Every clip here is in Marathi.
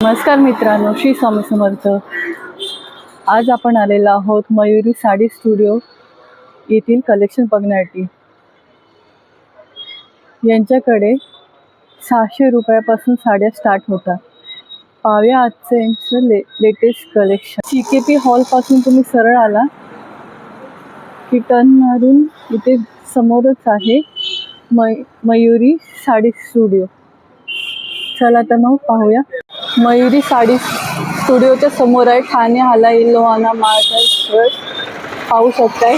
नमस्कार मित्रांनो श्री स्वामी समर्थ. आज आपण आलेलो आहोत मयुरी साडी स्टुडिओ येथील कलेक्शन बघण्यासाठी. यांच्याकडे सहाशे रुपयापासून साड्या स्टार्ट होतात. पाव्या आजचं यांचं ले latest collection C K P हॉलपासून तुम्ही सरळ आला की टर्न मारून इथे समोरच आहे मय मयुरी साडी स्टुडिओ. चला तर मग पाहूया. मयुरी साडी स्टुडिओच्या समोर आहे. ठाणे हाला लोहाना महाराष्ट्र पाहू शकताय.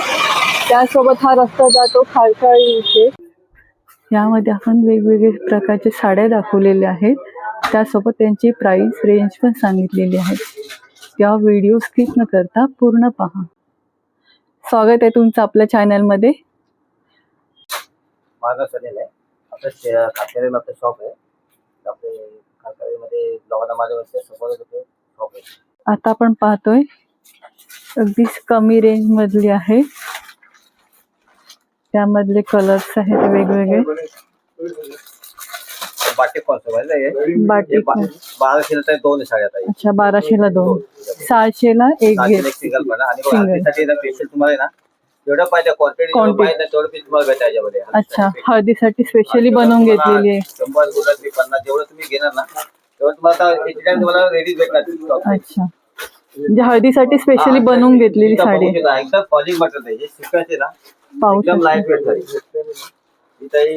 त्यासोबत हा रस्ता जातो खालसाळी इथे. यामध्ये आपण वेगवेगळे प्रकारचे साड्या दाखवलेल्या आहेत. त्यासोबत त्यांची प्राइस रेंज पण सांगितलेली आहे. त्या व्हिडिओ स्किप न करता पूर्ण पहा. स्वागत आहे तुमचं आपल्या चॅनलमध्ये माझा सलील आहे. आपलं शे- आपलं शॉप आहे. आपले आता आपण पाहतोय. अगदीच कमी रेंज मधली आहे. त्यामधले कलर्स आहेत वेगवेगळे. बाराशेला दोन अच्छा बाराशेला दोन. सहाशेला एक सिंगल आणि तुम्हाला ना जेवढं पाहिजे क्वांटिटी Quantity. पाहिजे तेवढं पीस तुम्हाला भेटायचं याच्यामध्ये अच्छा हळदीसाठी स्पेशली बनवून घेतलेली आहे. शंभर गुलाबी पन्नास जेवढं तुम्ही घेणार ना तेवढं तुम्हाला आता एटी टाइम तुम्हाला रेडीच भेटणार stock. अच्छा. म्हणजे हळदीसाठी स्पेशली हा, बनवून घेतलेली इथं साडी. बघू शकता, एकदम फॉलिंग मटेरियल आहे. हे ना पाहू एकदम शकता. लाइट वेट साडी इथं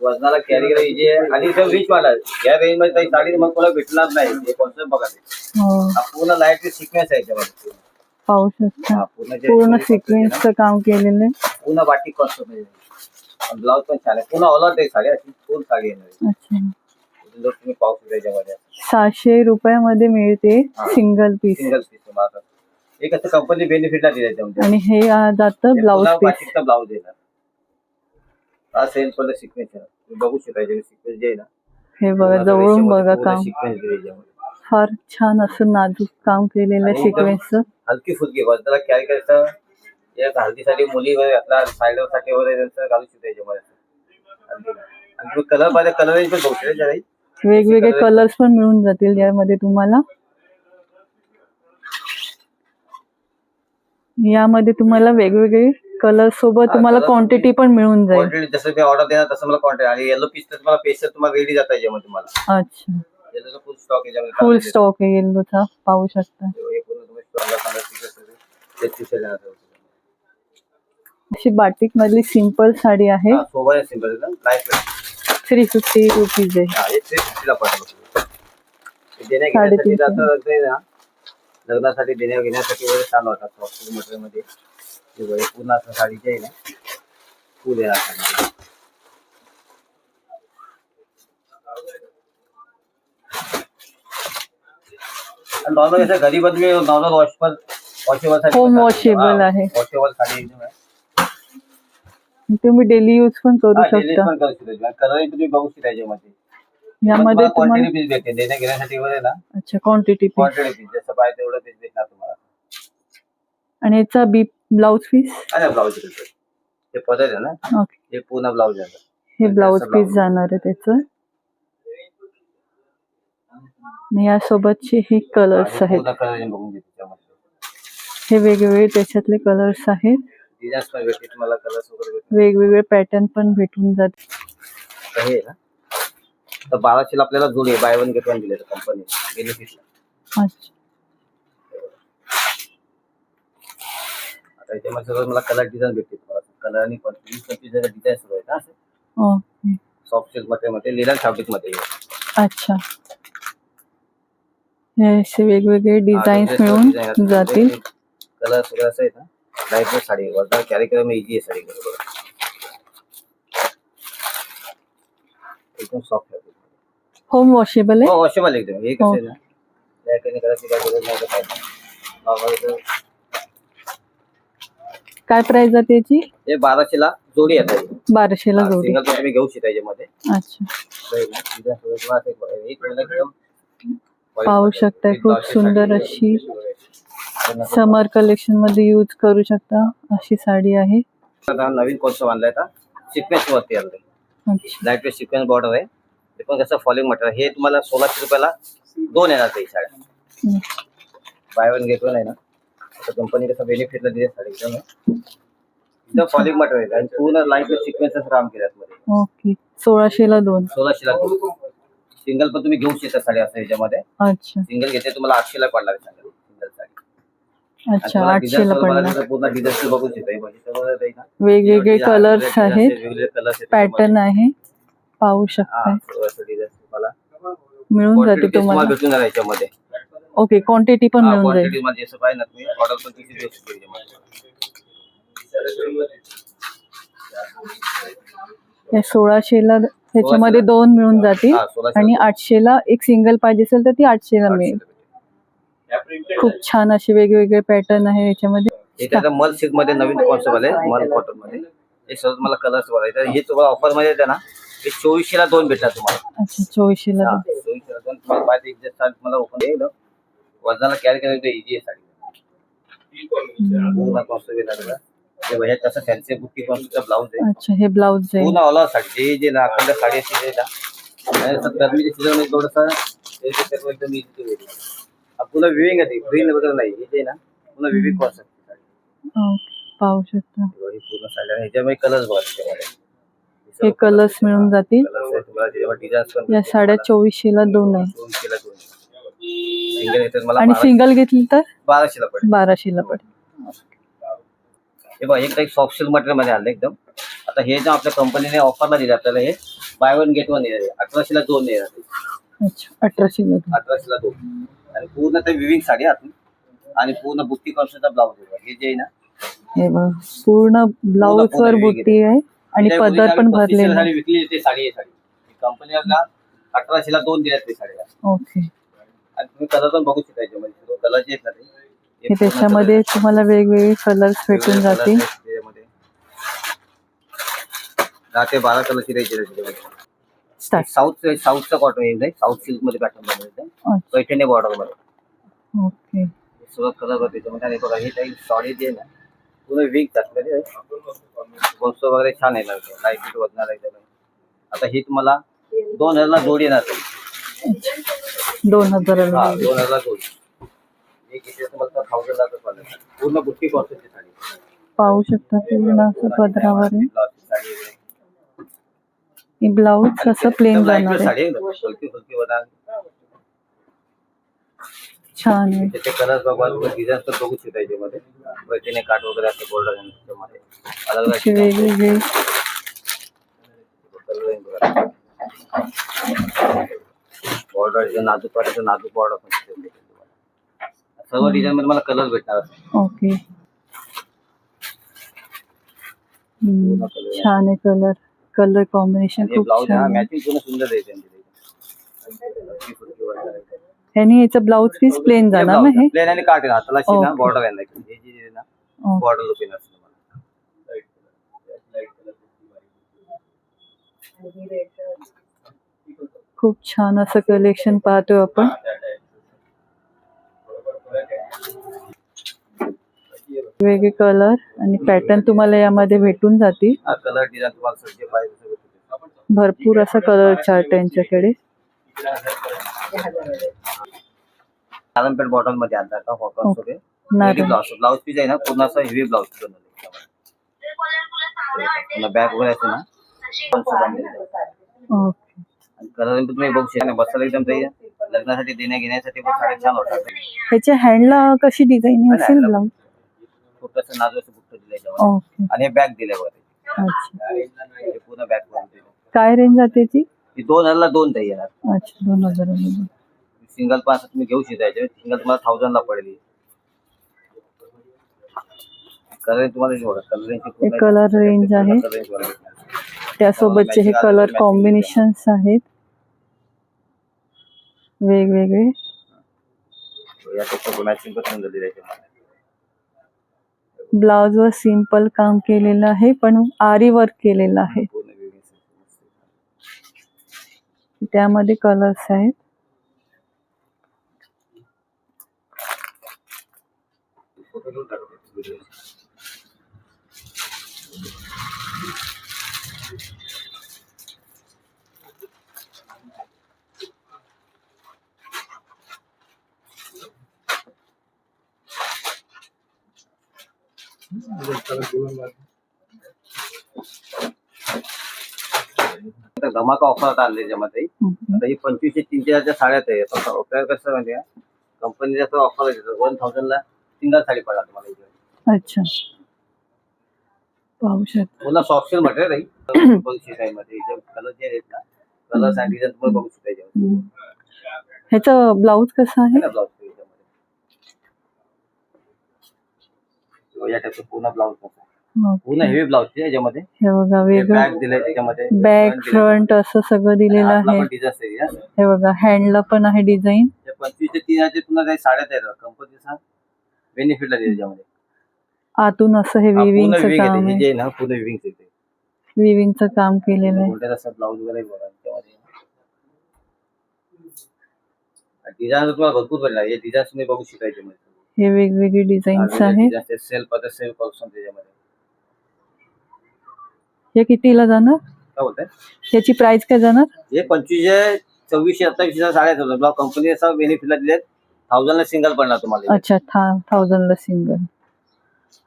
वजनाला कॅरी करायला इजी आहे आणि इथं रीच आहे. या रेंजमध्ये काही साडी मग तुला भेटणार नाही हे कॉन्सेप्ट बघा ते. हो. हा पूर्ण लाइट सिक्वेन्स आहे याच्यामध्ये. पाहू शकता पूर्ण सिक्वेन्सचं काम केलेलं. आहे पूर्ण बाटिक कॉन्सेप्ट आहे ब्लाऊज पण छान आहे. पूर्ण आहे साडी. अशी फुल साडी अच्छा. जर तुम्ही पाहू शकता याच्यामध्ये सहाशे रुपयामध्ये मिळते सिंगल पीस सिंगल पीस तुम्हाला एक असं कंपनी बेनिफिटला दिलं आणि हे जातं पीस बाटिकचा ब्लाऊज ना हा सेल पण सिक्वेन्स बघू शकता सिक्वेन्स जे आहे ना. हे बघा जवळून बघा काम. सिक्वेन्स फार छान असं नाजूक काम केलेलं सिक्वेन्सचं हलकी फुलकी त्याला कॅरी करायचं? या हळदीसाठी मुली वगैरे आपला साईडसाठी वगैरे त्यांचं घालू शकतो याच्यामध्ये. हळदीला. आणि तुम्ही कलर पाहिजे कलर पण बघू वेगवेगळे कलर्स पण मिळून जातील यामध्ये तुम्हाला. यामध्ये तुम्हाला वेगवेगळे कलर सोबत तुम्हाला क्वांटिटी पण मिळून जाईल. जसं ऑर्डर देणार तसं मला क्वांटिटी आणि येलो पीस तर तुम्हाला पेस्ट तुम्हाला रेडी जाता याच्यामध्ये तुम्हाला. अच्छा. फुल स्टॉक फुल चालू आहे. स्टॉक आहे येल्लोचा पाहू शकता. अशी बाटिक मधली सिंपल साडी आहे. हा, सिंपल थ्री फिफ्टी रुपीज आहे. लग्नासाठी देण्या घेण्यासाठी वगैरे छान वाटतात हॉस्पिटल मटेरियलमध्ये. हे बघा, हे पूर्ण असं साडीचे आहे ना फुल आहे असं नॉर्मल असं घरी पण तुम्ही normal washable washable Home washable आहे. वॉशेबल साडी तुम्ही डेली यूज पण करू शकता. कलर तुम्ही बघू शकता याच्यामध्ये यामध्ये क्वांटिटी पीस भेटते. देण्या घेण्यासाठी वगैरे ना. अच्छा क्वांटिटी पीस क्वांटिटी पीस जसं पाहिजे तेवढं पीस भेटणार तुम्हाला. आणि याचा बी ब्लाउज पीस आणि ब्लाऊज ते पदर आहे ना. हे पूर्ण ब्लाऊज आहे. हे ब्लाउज त्याचं पीस. जाणार आहे त्याचं. आणि यासोबतचे हे कलर्स आहेत. हे वेगवेगळे त्याच्यातले कलर्स आहेत. डिझाईन्स पण भेटते तुम्हाला कलर्स वगैरे भेटते वेगवेगळे पॅटर्न पण भेटून जात तर हे बाराशेला आपल्याला जोडी आहे बाय वन गेट वन दिले कंपनी बेनिफिटला आता याच्यामध्ये सगळं मला कलर डिझाईन भेटते तुम्हाला. कलर आणि पंचवीस पंचवीस डिझाईन सगळं आहे ना सॉफ्ट सिल्कमध्ये फॅब्रिकमध्ये. अच्छा. हे असे वेगवेगळे डिझाईन्स मिळून जातील. कलर असं आहे ना लाईट वेट साडी कॅरी करायला इझी आहे साडी एकदम सॉफ्ट आहे होम वॉशेबल आहे हो वॉशेबल एकदम हे कसं आहे ना? त्या करायची काय गरज नाही काय नॉर्मल काय प्राइस आहे त्याची हे बाराशेला जोडी येतात बाराशेला जोडी. सिंगल तुम्ही घेऊ शकता याच्यामध्ये अच्छा. हे ना, ते- एक एकदम पाहू शकताय खूप सुंदर अशी समर कलेक्शनमध्ये यूज करू शकता अशी साडी आहे. नवीन कोर्स बांधलाय आता? सिक्वेन्स वरती अच्छा. लाइट वेट सिक्वेन्स बॉर्डर आहे. ते पण कसं फॉलिंग मटेरियल हे तुम्हाला सोळाशे रुपयाला दोन येणार ते साड्या. बाय वन गेट वन आहे ना. कंपनी कसं बेनिफिटला दिले साडी एकदम. एकदम सॉलिड मटेरियल आणि पूर्ण लाइट सिक्वेन्सेस काम केल्यात मध्ये. ओके सोळाशेला दोन. सोळाशेला सिंगल पण तुम्ही घेऊ शकता साडी असं ह्याच्यामध्ये. अच्छा. सिंगल घेते तुम्हाला आठशेला पडणार आहे सांगा सिंगल साडी. अच्छा आठशेला पडला पडणार पूर्ण डिझाईन बघू शकता हे बघितलं बघा ना. वेगवेगळे कलर्स design आहेत. वेगवेगळे कलर्स आहेत पॅटर्न आहे. पाहू हा, शकताय असं design तुम्हाला. मिळून जाते तुम्हाला तुम्हाला. भेटून जाणार याच्यामध्ये. ओके क्वांटिटी पण मिळून जाईल. क्वांटिटी मध्ये जसं पाहिजे ना तुम्ही ऑर्डर पण किती देऊ शकता याच्यामध्ये. या सोळाशेला ह्याच्यामध्ये दोन मिळून जातील आणि आठशेला एक सिंगल पाहिजे असेल तर ती आठशेला मिळेल. खूप छान असे वेगवेगळे पॅटर्न आहे याच्यामध्ये हे मल सिल्कमध्ये नवीन कॉन्सेप्ट आले मल कॉटनमध्ये. हे सर्व मला कलर्स बघायचे हे तुम्हाला ऑफरमध्ये येते ना हे चोवीसशे ला दोन भेटतात तुम्हाला. अच्छा हा, दोन. चोवीसशे ला दोन. तुम्हाला पाहिजे एक साडी तुम्हाला ओपन येईल. वजनाला कॅरी करायचं इझी आहे साडी. हे बघा कसं फॅन्सी बुकी कॉन्सेप्टचा ब्लाऊज आहे. अच्छा हे ब्लाउज जाईल पूर्ण ऑल साडी जे जे ना साडी ना असं गरमीच्या सीझनमध्ये थोडस एकदम इझी पुन्हा विविंग आहे ग्रीन वगैरे नाही हे जे ना पुन्हा विविंग पाहू शकता. पूर्ण साडी आहे. ह्याच्यामध्ये कलर्स बघा त्याच्यामध्ये हे कलर्स मिळून जातील. आहे. पण या साड्या दोन आहे. दोनशेला दोन. सिंगल मला आणि सिंगल घेतली तर? बाराशेला पडेल. बाराशेला पडेल. हे बघा एक सिल्क मटेरियलमध्ये आलं एकदम. आता हे जे आपल्या कंपनीने ऑफरला दिले आपल्याला हे बाय वन गेट वन येणार आहे. अठराशेला दोन येणार अच्छा अठराशेला दोन. आणि पूर्ण ते विविंग साडी आतून. आणि पूर्ण बुट्टी कॉन्सेप्टचा ब्लाऊज हे जे आहे ना हे बघ पूर्ण ब्लाऊज वर बुट्टी आहे. आणि पदर पण आम्ही 35 ला भरलेला साडी विकली ते साडी आहे साडी. कंपनी आपला अठराशेला दोन दिल्यात ते साडीला ओके आणि तुम्ही कलर पण बघू शकता याच्यामध्ये. कलर जे आहेत ना हे त्याच्यामध्ये तुम्हाला वेगवेगळे कलर्स भेटून जातील. त्याच्यामध्ये. दहा ते बारा कलरची रेंज स्टार्ट साऊथ साऊथचा कॉटन येईल साऊथ सिल्कमध्ये पॅटर्न पैठणी बॉर्डरमध्ये. ओके सुरत कलर त्याच्यामध्ये आणि बघा ही काही सॉडी जे आहे ना पूर्ण वीक टाकलेली वगैरे छान आहे लाइट फिट वजणार आहे आता ही तुम्हाला दोन हजारला जोडी येणार. दोन हजाराला हा दोन हजारला जोडी एक इथे तुम्हाला थाउजंडला पडेल पूर्ण बुट्टी कॉस्टची साडी. पाहू शकता पूर्ण असं पदरावर आहे. ब्लाऊज असं प्लेन जाणार आहे? छान आहे. त्याचे कलर बघा डिझाईन तर बघू शकता याच्यामध्ये. पैठणी काट वगैरे असं अलग अलग वेगवेगळे. बॉर्डर नाजूक वाटायचं नाजूक बॉर्डर पण. सर्व डिझाईन मध्ये मला कलर भेटणार ओके हम्म, छान आहे कलर कलर कॉम्बिनेशन खूप छान आहे. मॅचिंग पूर्ण सुंदर आहे त्यांची हलकी फुलकी वगैरे आहे. ह्यानी याचं ब्लाऊज पीस प्लेन जाणार ना हे? प्लेन आणि काट आहे हाताला ना बॉर्डर आहे ना हे जे आहे ना बॉर्डर खूप छान असं कलेक्शन पाहतोय आपण. वेगळे कलर आणि पॅटर्न तुम्हाला यामध्ये भेटून जातील. हा कलर डिझाईन तुम्हाला सगळे पाहिजे ते भेटतील. भरपूर असा कलर चार्ट यांच्याकडे. नारायणपेठ बॉटलमध्ये आणतात का कॉटन Okay. सगळे. ब्लाउज ब्लाउज पीस आहे ना? पूर्ण असं हेवी ब्लाउज पीस बॅग वगैरे असते ना? कलर तुम्ही बघू शकता. बसायला एकदम ते लग्नासाठी देण्या घेण्यासाठी पण साडे छान होतात ह्याच्या हँडला कशी डिझाईन असेल ब्लाऊज छोटस नाजूक बुट्ट दिलं याच्यावर ओके. आणि हे बॅग दिले अच्छा. हे पूर्ण बॅग काय रेंज जाते ती ही दोन हजारला दोन ताई येणार. अच्छा दोन हजार सिंगल पण असं तुम्ही घेऊ शकता याच्यावर सिंगल तुम्हाला थाउजंडला पडेल. कलर तुम्हाला हे बघा हे कलर रेंज आहे. त्यासोबतचे हे कलर कॉम्बिनेशन्स आहेत. वेगवेगळे. मॅचिंग पण सुंदर दिलं याच्यामध्ये. ब्लाउजवर सिंपल काम केलेलं आहे पण आरी वर्क केलेलं आहे. त्यामध्ये कलर्स आहेत. धमाका ऑफर आणले त्याच्यामध्ये. आता ही पंचवीसशे तीनशे हजारच्या साड्याच आहे आता ऑफर कसं म्हणजे कंपनी जसं ऑफर वन थाउजंडला सिंगल साडी पडणार तुम्हाला इथे. अच्छा. पाहू शकता. पुन्हा सॉफ्टवेअर मटेरियल आहे. बघू शकता मध्ये कलर जे आहेत ना कलर्स आणि डिझाईन तुम्हाला बघू शकता. ह्याचं ब्लाऊज कसं आहे? ब्लाऊज याच्यामध्ये किंवा या टाईपचं पूर्ण ब्लाऊज पूर्ण हेवी ब्लाऊज याच्यामध्ये. हे बघा वेगळं. बॅग दिलंय त्याच्यामध्ये. बॅक फ्रंट असं सगळं दिलेलं आहे. डिझाईन हे बघा हँडला पण आहे डिझाईन पंचवीस ते तीन हजार पुन्हा काही साड्या तयार कंपनीचा बेनिफिट आहे त्याच्यामध्ये आतून असं हे हा, पूर्ण विविंगचं विविंग काम आहे हे आहे. जे आहे ना पूर्ण विविंग येते विविंगचं काम केलेलं आहे. गोल्डन असं ब्लाऊज वगैरे बघा त्याच्यामध्ये. डिझाईन तुम्हाला भरपूर भेटणार. हे डिझाईन तुम्ही बघू शिकायचे मध्ये हे वेगवेगळे डिझाईन्स आहेत. सेल्फ आता सेल्फ त्याच्यामध्ये. हे कितीला जाणार? काय बोलताय? याची प्राइस काय जाणार? हे पंचवीसशे सव्वीसशे अठ्ठावीसशे साड्या कंपनी असा बेनिफिटला दिलेत. थाउजंडला सिंगल पडणार तुम्हाला अच्छा था थाउजंडला सिंगल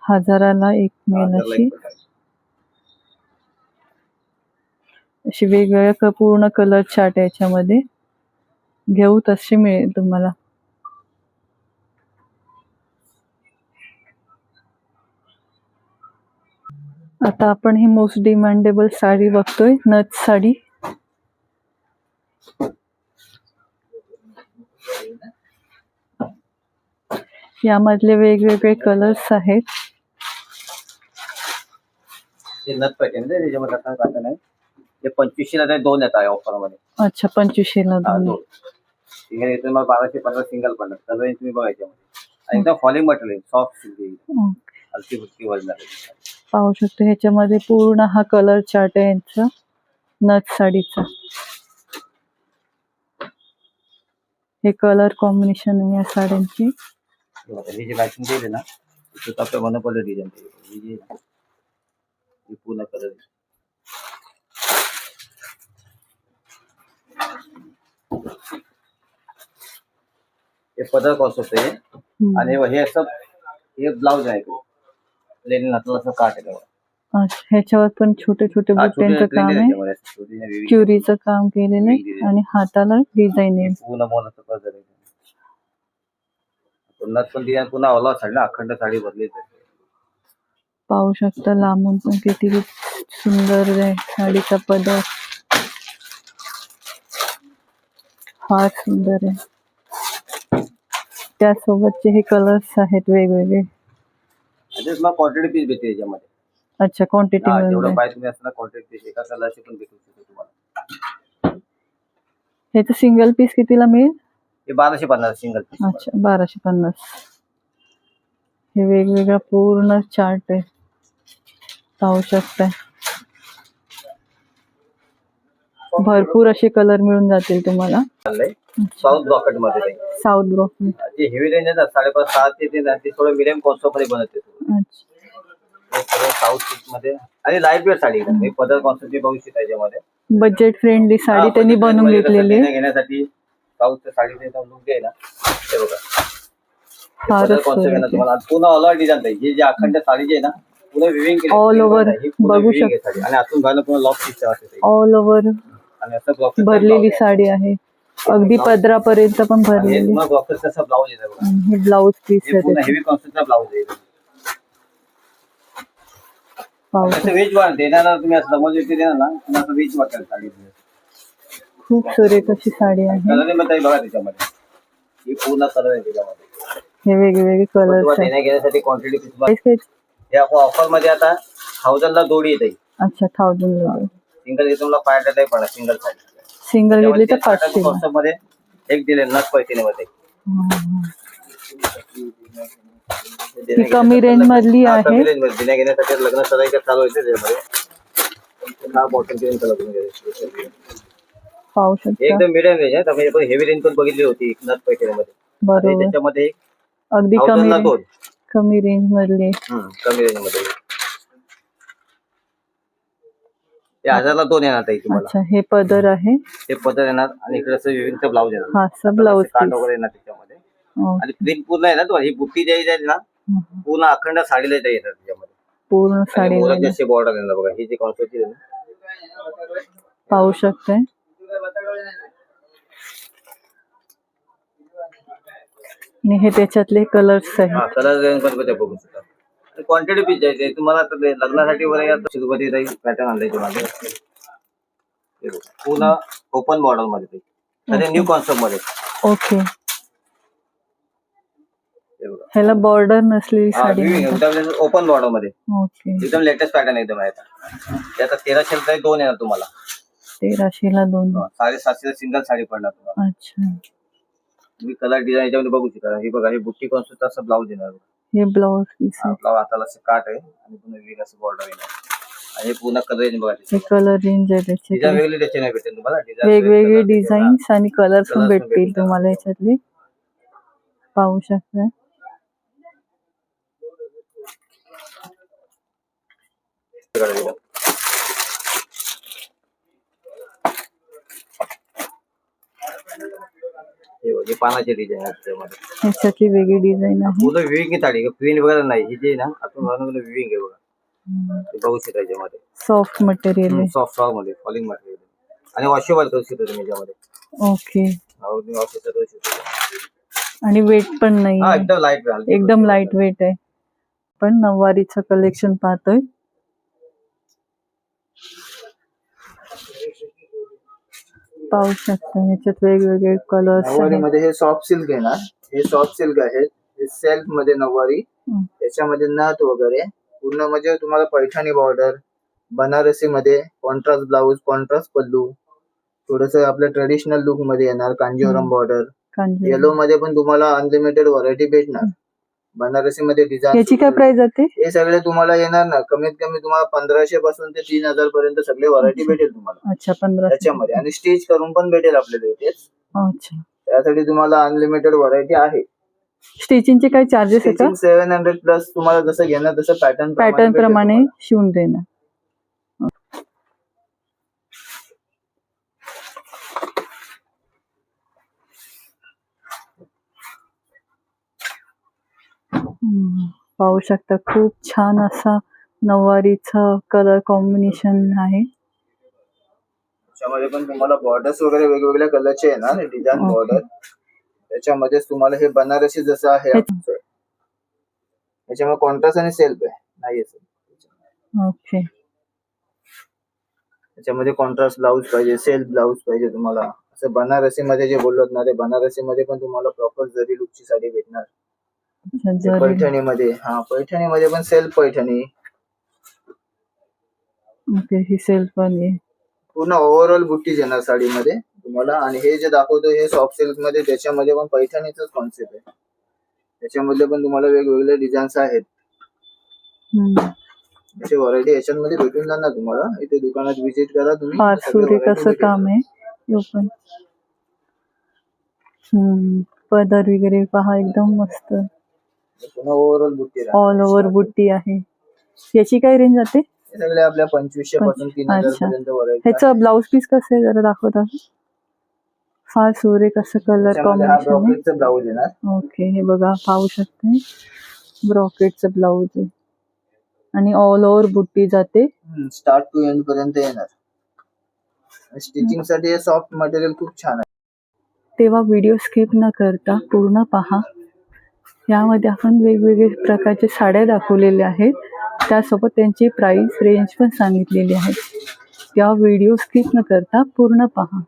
हजाराला एक हजारला अशी. अशी वेगवेगळ्या पूर्ण कलर चार्ट याच्यामध्ये. घेऊ तशी मिळेल तुम्हाला. आता आपण ही मोस्ट डिमांडेबल साडी बघतोय नथ साडी. यामधले वेगवेगळे कलर्स आहेत. पंचवीसशेला ते दोन येत आहे ऑफरमध्ये. अच्छा पंचवीसशेला हा, दोन. मला बाराशे पंधरा सिंगल पडणार. रेंज तुम्ही बघायच्या मध्ये आणि एकदम फॉलिंग मटेरियल सॉफ्ट सिल्क. हलकी फुलकी वजनार पाहू शकतो. ह्याच्यामध्ये पूर्ण हा कलर चार्ट आहे यांचा. नथ साडीचा. हे कलर कॉम्बिनेशन आहे या साड्यांची. ही जी मॅचिंग केली ना तिथं आपल्या मन पडलं डिझाईन ही जी ही पूर्ण कलर हे पदर आहे. हम्म. आणि हे असं हे ब्लाऊज आहे. असं काट आहे त्यावर. अच्छा, ह्याच्यावर पण छोटे छोटे हा, छोटे बुट्ट्यांचं काम आहे आहे. त्याच्यामध्ये, असं छोटी वेगळी- क्युरीचं काम केलेलं आहे आणि हाताला डिझाईन आहे. पूर्ण मोलाचं आहे पुन्हा पण पुन्हा ओला साडी ना अखंड साडी बदली पाहू शकता लांबून पण किती सुंदर आहे साडीचा पदर. फार सुंदर आहे. त्यासोबतचे हे कलर्स आहेत वेगवेगळे. मग क्वांटिटी पीस भेटते याच्यामध्ये. अच्छा क्वांटिटी हा, जेवढं पाहिजे तुम्ही असताना क्वांटिटी पीस एका कलरचे पण भेटू शकतो तुम्हाला. ह्याचं सिंगल पीस कितीला मिळेल? हे बाराशे पन्नास सिंगल पीस अच्छा बाराशे पन्नास. हे वेगवेगळा पूर्ण चार्ट आहे. पाहू शकताय. भरपूर असे कलर मिळून जातील तुम्हाला. चाललंय. साऊथ ब्लॉकेटमध्ये. साऊथ ब्रॉक जे हेवी रेंज आहे ना साडेपाच सहा ते ते थोडं मिडियम कॉन्सेप्टमध्ये बनवते. साऊथमध्ये. आणि लाइट वेट साडी पदर कॉन्सेप्ट बघू शकता याच्यामध्ये. बजेट फ्रेंडली साडी त्यांनी बनवून घेतलेली आहे. घेण्यासाठी साऊथच्या साडीचा लुक आहे ना ते बघा. कॉन्सेप्ट आहे ना सुरेख तुम्हाला. पूर्ण ऑल ओव्हर डिझाईन आहे हे जे अखंड साडी जी आहे ना पूर्ण विविंग केली All over. बघू शकता. आणि आतून घालून पूर्ण लॉक सिस्टम ऑल ओव्हर आणि असं ब्लॉक भरलेली साडी आहे. अगदी पदरापर्यंत पण भरलेली. ब्लाऊज येतो हे ब्लाऊज पीस हे आहे हेवी कॉन्सेप्टचा ब्लाऊज आहे. असं वेज तुम्ही असं समज येते देणार ना तुम्ही असं वेज वाटेल साडी खूप सुरेख अशी साडी आहे. कलरमध्ये बघा त्याच्यामध्ये. ही पूर्ण कलर आहे त्याच्यामध्ये. हे वेगवेगळे तुम्हाला देण्या घेण्यासाठी क्वांटिटी ऑफरमध्ये आता थाउजंडला जोडी येते. अच्छा थाउजंड सिंगल मला फाय हंड्रेड पडणार सिंगल साडी. सिंगल घेतली तर पाचशे मध्ये एक दिले नथ पैठणी मध्ये. ती कमी रेंज मधली हा, आहे. मध्ये दिण्या घेण्यासाठी लग्न सराई चालू होते त्याच्यामध्ये. हा. पाहू शकता. एकदम मिडियम रेंज आहे. त्यामुळे आपण हेवी रेंज पण बघितली होती नथ पैठणीमध्ये आणि बरोबर. त्याच्यामध्ये अगदी कमी कमी रेंज मधली. हम्म, कमी रेंज मध्ये हजारला दोन येणार ताई तुम्हाला. अच्छा हे पदर आहे. हे पदर येणार आणि इकडे असं विविंग ब्लाऊज येणार. हा असं ब्लाऊज काट पीस वगैरे येणार त्याच्यामध्ये. आणि प्रिंट पूर्ण आहे ना तुम्हाला. ही बुट्टी जी आहे ना पूर्ण अखंड साडीला येतात त्याच्यामध्ये. पूर्ण आणि साडी मोराची अशी बॉर्डर येणार बघा. ही जी आहे ना. पाहू शकताय. आणि हे त्याच्यातले कलर्स हा आहेत कलर रेंज पण ते बघू शकता. क्वांटिटी पीस द्यायचे तुम्हाला लग्नासाठी वगैरे जाईल पॅटर्न आणलाय माझे. पूर्ण ओपन बॉर्डरमध्ये ते. अरे न्यू कॉन्सेप्टमध्ये. ओके ह्याला बॉर्डर नसलेली साडी. एकदम ओपन बॉर्डरमध्ये. ओके एकदम लेटेस्ट पॅटर्न एकदम आहे आता ते आता तेराशे दोन येणार तुम्हाला. तेराशेला दोन. साडे सातशे सिंगल साडी पडणार तुम्हाला. अच्छा. तुम्ही कलर डिझाईन याच्यामध्ये बघू शकता. हे बघा हे बुट्टी कॉन्सेप्ट असं ब्लाऊज येणार. हे ब्लाउज पीस आहे. ब्लाऊज हाताला असं काट आहे आणि पूर्ण वेग असं बॉर्डर येणार आणि हे पूर्ण कलर रेंज बघा हे कलर रेंज आहे त्याचे डिझाईन वेगळी नाही भेटेल तुम्हाला. Design वेगवेगळे डिझाईन्स आणि कलर्स पण Colours पण भेटतील. तुम्हाला याच्यातले. पाहू शकता. वेगळं. हे बघ, हे पानाचे डिझाईन आहे त्याच्यामध्ये ह्याच्यातली वेगळी डिझाईन आहे. पूर्ण विविंग साडी प्रिंट वगैरे नाही. ही जी आहे ना आतून बाहेरून विविंग आहे बघा. ते बघू शकता याच्यामध्ये. सॉफ्ट मटेरियल आहे. सॉफ्टमध्ये फॉलिंग मटेरियल आणि वॉशेबल करू शकतो तुम्ही याच्यामध्ये. ओके वॉश करू शकतो आणि वेट पण नाही हा. एकदम लाइट एकदम लाइट वेट आहे. पण नऊवारीचं कलेक्शन पाहतोय. पाहू शकता ह्याच्यात वेगवेगळे कलर्स नऊवारी आहेत. मध्ये हे सॉफ्ट सिल्क येणार हे सॉफ्ट सिल्क आहेत हे सेल्फमध्ये नऊवारी. हं. त्याच्यामध्ये नथ वगैरे. पूर्ण म्हणजे तुम्हाला पैठणी बॉर्डर बनारसी मध्ये कॉन्ट्रास्ट ब्लाऊज कॉन्ट्रास्ट पल्लू. थोडस आपल्या ट्रेडिशनल लुकमध्ये येणार कांजीवरम हं. बॉर्डर येलो मध्ये पण तुम्हाला अनलिमिटेड व्हरायटी भेटणार. बनारसी मध्ये डिझाईन याची काय प्राइस जाते? हे सगळे तुम्हाला येणार ना. कमीत कमी तुम्हाला पंधराशे पासून ते तीन हजार पर्यंत सगळे व्हरायटी भेटेल तुम्हाला. अच्छा पंधरा त्याच्यामध्ये. आणि स्टिच करून पण भेटेल आपल्याला इथेच अच्छा. त्यासाठी तुम्हाला अनलिमिटेड व्हरायटी आहे. स्टिचिंगचे काय चार्जेस आहे का? सेव्हन हंड्रेड प्लस तुम्हाला जसं घेणार तसं पॅटर्न पॅटर्न प्रमाणे शिवून देणार. पाहू शकता. खूप छान असा नऊवारीचा कलर कॉम्बिनेशन आहे. त्याच्यामध्ये पण तुम्हाला बॉर्डर्स वगैरे वेगवेगळ्या कलरचे येणार डिझाईन. बॉर्डर त्याच्यामध्येच तुम्हाला हे बनारसी जसं आहे त्याच्यामध्ये कॉन्ट्रास्ट आणि सेल्फ आहे. नाही ओके. त्याच्यामध्ये कॉन्ट्रास्ट ब्लाऊज पाहिजे सेल्फ ब्लाऊज पाहिजे तुम्हाला. असं बनारसी मध्ये जे बोलत ना ते बनारसी मध्ये पण तुम्हाला प्रॉपर जरी लुकची साडी भेटणार. अच्छा, ते जरी पैठणी मध्ये हा पैठणी मध्ये पण सेल्फ पैठणी. ओके ही सेल पण आहे. पूर्ण ओव्हरऑल बुट्टीज येणार साडीमध्ये तुम्हाला. आणि हे जे दाखवतो हे सॉफ्ट सिल्कमध्ये त्याच्यामध्ये पण पैठणीचाच कॉन्सेप्ट आहे. त्याच्यामध्ये पण तुम्हाला वेगवेगळे डिझाईन्स आहेत. अशी व्हरायटी याच्यामध्ये भेटून जाणार तुम्हाला. इथे दुकानात व्हिजिट करा तुम्ही. भेटेल. काम आहे. हे हम्म. पदर वगैरे पहा एकदम मस्त पुन्हा ओव्हरऑल बुट्टी राहणार. ऑल ओव्हर बुट्टी आहे. याची काय रेंज जाते सगळे आपल्या पंचवीसशे पासून तीन हजार अच्छा. पर्यंत व्हरायटी ह्याचं ब्लाउज पीस कसं आहे जरा दाखवता? फार सुरेख असं कलर कॉम्बिनेशन ब्लाऊज येणार. ओके हे बघा पाहू शकते. ब्रॉकेटचं ब्लाऊज आहे. आणि ऑल ओव्हर बुट्टी जाते. स्टार्ट टू एंड पर्यंत येणार. स्टिचिंगसाठी सॉफ्ट मटेरियल खूप छान आहे. तेव्हा व्हिडिओ स्किप न करता पूर्ण पहा. यामध्ये आपण वेगवेगळे प्रकारचे साड्या दाखवलेल्या आहेत. त्यासोबत त्यांची प्राइस रेंज पण सांगितलेली आहे. या व्हिडिओ स्किप न करता पूर्ण पहा.